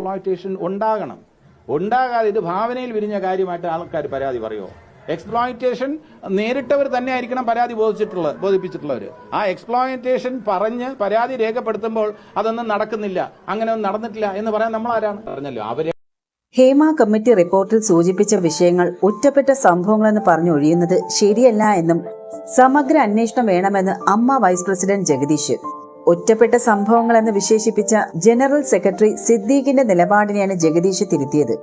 Exploitation ഉണ്ടാകണം. ഉണ്ടാകാതെ ഇത് ഭാവനയിൽ വിരിഞ്ഞ കാര്യമായിട്ട് ആൾക്കാർ പരാതി പറയുമോ എക്സ്പ്ലോയിറ്റേഷൻ നേരിട്ടവർ തന്നെ ആയിരിക്കണം പരാതി ബോധിച്ചിട്ടുള്ളത് ബോധിപ്പിച്ചിട്ടുള്ളവർ ആ എക്സ്പ്ലോയിറ്റേഷൻ പറഞ്ഞ് പരാതി രേഖപ്പെടുത്തുമ്പോൾ അതൊന്നും നടക്കുന്നില്ല. അങ്ങനെ ഒന്നും നടന്നിട്ടില്ല എന്ന് പറയാൻ നമ്മൾ ആരാണ് പറഞ്ഞല്ലോ. അവരെ ഹേമ കമ്മിറ്റി റിപ്പോർട്ടിൽ സൂചിപ്പിച്ച വിഷയങ്ങൾ ഒറ്റപ്പെട്ട സംഭവങ്ങളെന്ന് പറഞ്ഞൊഴിയുന്നത് ശരിയല്ല എന്നും സമഗ്ര അന്വേഷണം വേണമെന്ന് അമ്മ വൈസ് പ്രസിഡന്റ് ജഗദീഷ്. ഒറ്റപ്പെട്ട സംഭവങ്ങളെന്ന് വിശേഷിപ്പിച്ച ജനറൽ സെക്രട്ടറി സിദ്ദീഖിന്റെ നിലപാടിനെയാണ് ജഗദീഷ് തിരുത്തിയത്.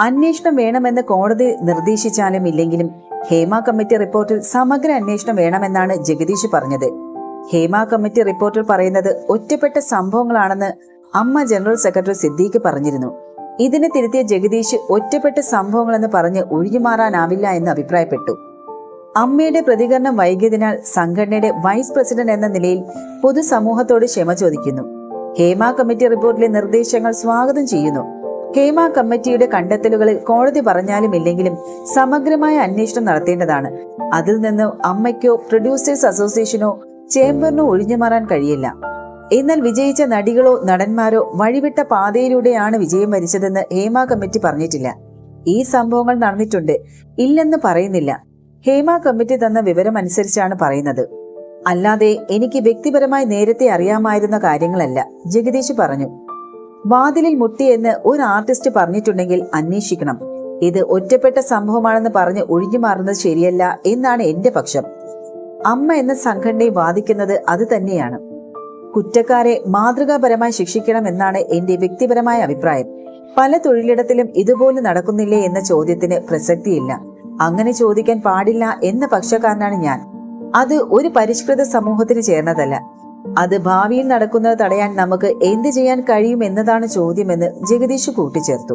അന്വേഷണം വേണമെന്ന് കോടതി നിർദ്ദേശിച്ചാലും ഇല്ലെങ്കിലും ഹേമ കമ്മിറ്റി റിപ്പോർട്ടിൽ സമഗ്ര അന്വേഷണം വേണമെന്നാണ് ജഗദീഷ് പറഞ്ഞത്. ഹേമ കമ്മിറ്റി റിപ്പോർട്ടിൽ പറയുന്നത് ഒറ്റപ്പെട്ട സംഭവങ്ങളാണെന്ന് അമ്മ ജനറൽ സെക്രട്ടറി സിദ്ദീഖ് പറഞ്ഞിരുന്നു. ഇതിനെ തിരുത്തിയ ജഗദീഷ് ഒറ്റപ്പെട്ട സംഭവങ്ങളെന്ന് പറഞ്ഞ് ഒഴിഞ്ഞുമാറാനാവില്ല എന്ന് അഭിപ്രായപ്പെട്ടു. അമ്മയുടെ പ്രതികരണം വൈകിയതിനാൽ സംഘടനയുടെ വൈസ് പ്രസിഡന്റ് എന്ന നിലയിൽ പൊതുസമൂഹത്തോട് ക്ഷമ ചോദിക്കുന്നു. ഹേമ കമ്മിറ്റി റിപ്പോർട്ടിലെ നിർദ്ദേശങ്ങൾ സ്വാഗതം ചെയ്യുന്നു. ഹേമ കമ്മിറ്റിയുടെ കണ്ടെത്തലുകളിൽ കോടതി പറഞ്ഞാലും ഇല്ലെങ്കിലും സമഗ്രമായ അന്വേഷണം നടത്തേണ്ടതാണ്. അതിൽ നിന്ന് അമ്മയ്ക്കോ പ്രൊഡ്യൂസേഴ്സ് അസോസിയേഷനോ ചേംബറിനോ ഒഴിഞ്ഞു മാറാൻ കഴിയില്ല. എന്നാൽ വിജയിച്ച നടികളോ നടന്മാരോ വഴിവിട്ട പാതയിലൂടെയാണ് വിജയം വരിച്ചതെന്ന് ഹേമ കമ്മിറ്റി പറഞ്ഞിട്ടില്ല. ഈ സംഭവങ്ങൾ നടന്നിട്ടുണ്ട്. ഇല്ലെന്ന് പറയുന്നില്ല. ഹേമ കമ്മിറ്റി തന്ന വിവരം അനുസരിച്ചാണ് പറയുന്നത്. അല്ലാതെ എനിക്ക് വ്യക്തിപരമായി നേരത്തെ അറിയാമായിരുന്ന കാര്യങ്ങളല്ല ജഗദീഷ് പറഞ്ഞു. വാതിലിൽ മുട്ടിയെന്ന് ഒരു ആർട്ടിസ്റ്റ് പറഞ്ഞിട്ടുണ്ടെങ്കിൽ അന്വേഷിക്കണം. ഇത് ഒറ്റപ്പെട്ട സംഭവമാണെന്ന് പറഞ്ഞ് ഒഴിഞ്ഞു മാറുന്നത് ശരിയല്ല എന്നാണ് എന്റെ പക്ഷം. അമ്മ എന്ന സംഘടനയെ വാദിക്കുന്നത് അത് തന്നെയാണ്. കുറ്റക്കാരെ മാതൃകാപരമായി ശിക്ഷിക്കണം എന്നാണ് എന്റെ വ്യക്തിപരമായ അഭിപ്രായം. പല തൊഴിലിടത്തിലും ഇതുപോലെ നടക്കുന്നില്ലേ എന്ന ചോദ്യത്തിന് പ്രസക്തിയില്ല. അങ്ങനെ ചോദിക്കാൻ പാടില്ല എന്ന പക്ഷക്കാരനാണ് ഞാൻ. അത് ഒരു പരിഷ്കൃത സമൂഹത്തിന് ചേർന്നതല്ല. അത് ഭാവിയിൽ നടക്കുന്നത് തടയാൻ നമുക്ക് എന്ത് ചെയ്യാൻ കഴിയും എന്നതാണ് ചോദ്യമെന്ന് ജഗദീഷ് കൂട്ടിച്ചേർത്തു.